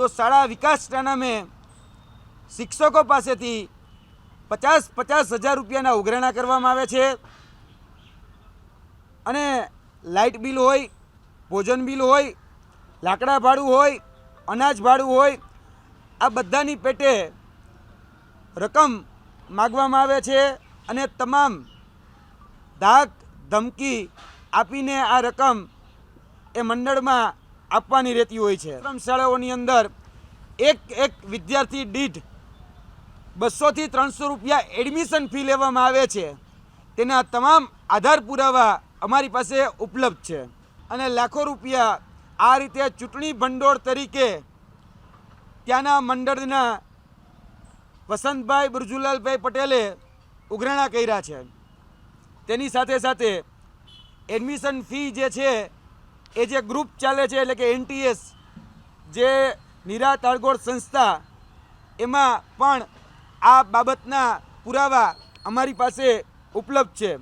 તો શાળા વિકાસ નામે શિક્ષકો પાસેથી પચાસ પચાસ હજાર રૂપિયાના ઉઘરાણા કરવામાં આવે છે. અને લાઇટ બિલ હોય, ભોજન બિલ હોય, લાકડા ભાડું હોય, અનાજ ભાડું હોય, આ બધાની પેટે રકમ માગવામાં આવે છે અને તમામ ધાક ધમકી આપીને આ રકમ એ મંડળમાં આપવાની રહેતી હોય છે. ધર્મશાળાઓની અંદર એક એક વિદ્યાર્થી દીઠ બસોથી ત્રણસો રૂપિયા એડમિશન ફી લેવામાં આવે છે. તેના તમામ આધાર પુરાવા અમારી પાસે ઉપલબ્ધ છે. અને લાખો રૂપિયા આ રીતે ચૂંટણી ભંડોળ તરીકે ત્યાંના મંડળના વસંતભાઈ બુરજુલાલભાઈ પટેલે ઉઘરાણા કર્યા છે. તેની સાથે સાથે એડમિશન ફી જે છે એ જે ગ્રુપ ચાલે છે, એટલે કે એનટીએસ જે નિરા તાળગોળ સંસ્થા, એમાં પણ આ બાબતના પુરાવા અમારી પાસે ઉપલબ્ધ છે.